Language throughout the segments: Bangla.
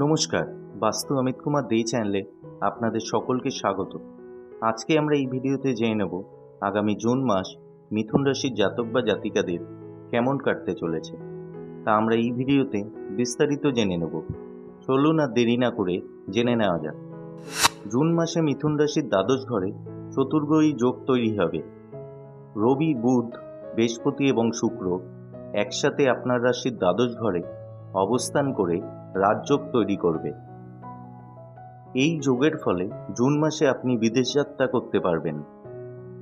নমস্কার, বাস্তু অমিত কুমার দেই চ্যানেলে আপনাদের সকলকে স্বাগত। আজকে আমরা এই ভিডিওতে জেনে নেব আগামী জুন মাস মিথুন রাশির জাতক বা জাতিকাদের কেমন কাটতে চলেছে। তা আমরা এই ভিডিওতে বিস্তারিত জেনে নেব। চলুন আর দেরি না করে জেনে নেওয়া যাক। জুন মাসে মিথুন রাশির দ্বাদশ ঘরে চতুর্গ্রহী যোগ তৈরি হবে। রবি, বুধ, বৃহস্পতি এবং শুক্র একসাথে আপনার রাশির দ্বাদশ ঘরে অবস্থান করে রাজযোগ তৈরি করবে। এই যোগের ফলে জুন মাসে আপনি বিদেশ যাত্রা করতে পারবেন।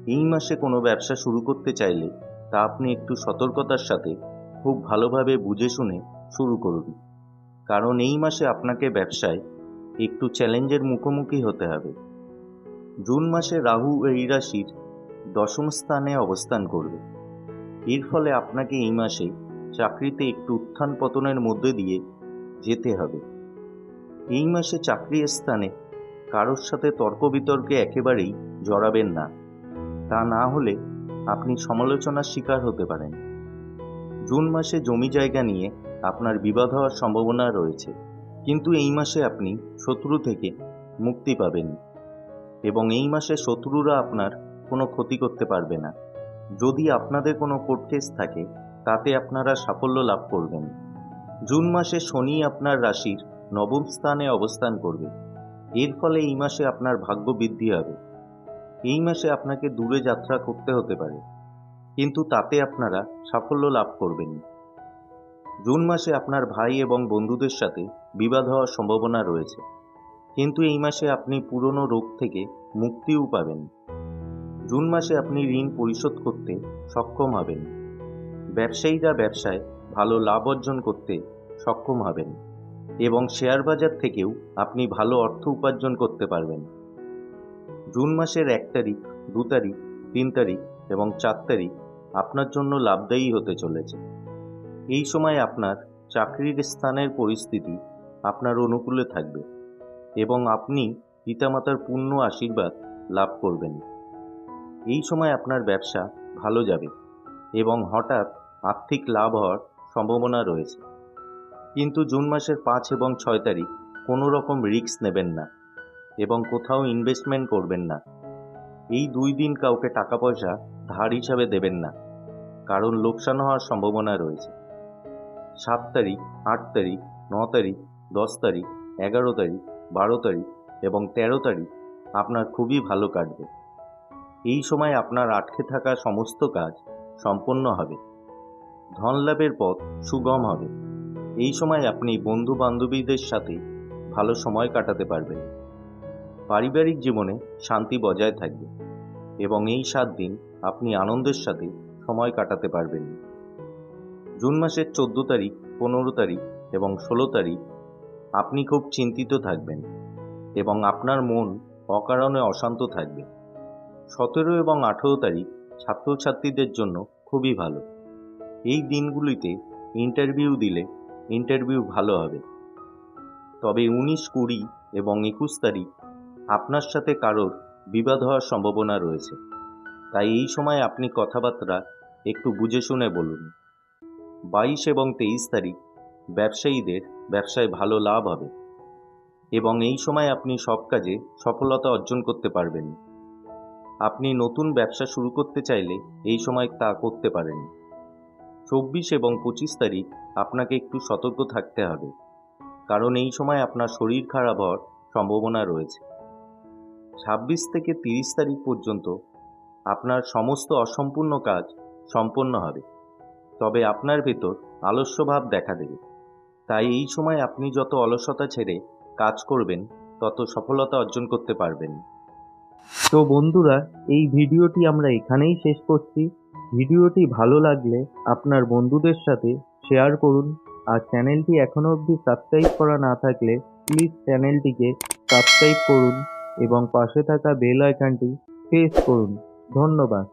এই মাসে কোনো ব্যবসা শুরু করতে চাইলে তা আপনি একটু সতর্কতার সাথে খুব ভালোভাবে বুঝে শুনে শুরু করুন। কারণ এই মাসে আপনাকে ব্যবসায় একটু চ্যালেঞ্জের মুখোমুখি হতে হবে। জুন মাসে রাহু এই রাশির দশম স্থানে অবস্থান করবে। এর ফলে আপনাকে এই মাসে চাকরিতে একটু উত্থান পতনের মধ্যে দিয়ে যেতে হবে। এই মাসে চাকরির স্থানে কারোর সাথে তর্ক বিতর্কে একেবারেই জড়াবেন না। তা না হলে আপনি সমালোচনার শিকার হতে পারেন। জুন মাসে জমি জায়গা নিয়ে আপনার বিবাদ হওয়ার সম্ভাবনা রয়েছে। কিন্তু এই মাসে আপনি শত্রু থেকে মুক্তি পাবেন। এবং এই মাসে শত্রুরা আপনার কোনো ক্ষতি করতে পারবে না। যদি আপনাদের কোনো কোর্ট কেস থাকে, তাতে আপনারা সাফল্য লাভ করবেন। জুন মাসে শনি আপনার রাশির নবম স্থানে অবস্থান করবে। এর ফলে এই মাসে আপনার ভাগ্য বৃদ্ধি হবে। এই মাসে আপনাকে দূরে যাত্রা করতে হতে পারে। কিন্তু তাতে আপনারা সাফল্য লাভ করবেন জুন মাসে আপনার ভাই এবং বন্ধুদের সাথে বিবাদ হওয়ার সম্ভাবনা রয়েছে। কিন্তু এই মাসে আপনি পুরনো রোগ থেকে মুক্তিও পাবেন। জুন মাসে আপনি ঋণ পরিশোধ করতে সক্ষম হবেন। ব্যবসায়ীরা ব্যবসায় ভালো লাভ অর্জন করতে সক্ষম হবেন এবং শেয়ার বাজার থেকেও আপনি ভালো অর্থ উপার্জন করতে পারবেন। জুন মাসের এক তারিখ, দু তারিখ, তিন তারিখ এবং চার তারিখ আপনার জন্য লাভদায়ী হতে চলেছে। এই সময় আপনার চাকরির স্থানের পরিস্থিতি আপনার অনুকূলে থাকবে এবং আপনি পিতামাতার পূর্ণ আশীর্বাদ লাভ করবেন। এই সময় আপনার ব্যবসা ভালো যাবে এবং হঠাৎ আর্থিক লাভ হওয়ার সম্ভাবনা রয়েছে। কিন্তু জুন মাসের পাঁচ এবং ছয় তারিখ কোনো রকম রিস্ক নেবেন না এবং কোথাও ইনভেস্টমেন্ট করবেন না। এই দুই দিন কাউকে টাকা পয়সা ধার হিসাবে দেবেন না, কারণ লোকসান হওয়ার সম্ভাবনা রয়েছে। সাত তারিখ, আট তারিখ, ন তারিখ, দশ তারিখ, এগারো তারিখ, বারো তারিখ এবং তেরো তারিখ আপনার খুবই ভালো কাটবে। এই সময় আপনার আটকে থাকা সমস্ত কাজ সম্পন্ন হবে। ধন লাভের পথ সুগম হবে। এই সময় আপনি বন্ধু বান্ধবীদের সাথে ভালো সময় কাটাতে পারবেন। পারিবারিক জীবনে শান্তি বজায় থাকবে এবং এই সাত দিন আপনি আনন্দের সাথে সময় কাটাতে পারবেন। জুন মাসের চোদ্দ তারিখ, পনেরো তারিখ এবং ষোলো তারিখ আপনি খুব চিন্তিত থাকবেন এবং আপনার মন অকারণে অশান্ত থাকবে। সতেরো এবং আঠেরো তারিখ ছাত্রছাত্রীদের জন্য খুবই ভালো। এই দিনগুলিতে ইন্টারভিউ দিলে ইন্টারভিউ ভালো হবে। তবে উনিশ কুড়ি এবং একুশ তারিখ আপনার সাথে কারোর বিবাদ হওয়ার সম্ভাবনা রয়েছে। তাই এই সময় আপনি কথাবার্তা একটু বুঝে শুনে বলুন। বাইশ এবং তেইশ তারিখ ব্যবসায়ীদের ব্যবসায় ভালো লাভ হবে এবং এই সময় আপনি সব কাজে সফলতা অর্জন করতে পারবেন। আপনি নতুন ব্যবসা শুরু করতে চাইলে এই সময় তা করতে পারেন। চব্বিশ এবং পঁচিশ তারিখ আপনাকে একটু সতর্ক থাকতে হবে। কারণ এই সময় আপনার শরীর খারাপ হওয়ার সম্ভাবনা রয়েছে। ছাব্বিশ থেকে তিরিশ তারিখ পর্যন্ত আপনার সমস্ত অসম্পূর্ণ কাজ সম্পন্ন হবে। তবে আপনার ভেতর আলস্যভাব দেখা দেবে। তাই এই সময় আপনি যত অলসতা ছেড়ে কাজ করবেন, তত সফলতা অর্জন করতে পারবেন। তো বন্ধুরা, এই ভিডিওটি আমরা এখানেই শেষ করছি। ভিডিওটি ভালো লাগলে আপনার বন্ধুদের সাথে শেয়ার করুন। আর চ্যানেলটি এখনও অবধি সাবস্ক্রাইব করা না থাকলে প্লিজ চ্যানেলটিকে সাবস্ক্রাইব করুন এবং পাশে থাকা বেল আইকনটি প্রেস করুন। ধন্যবাদ।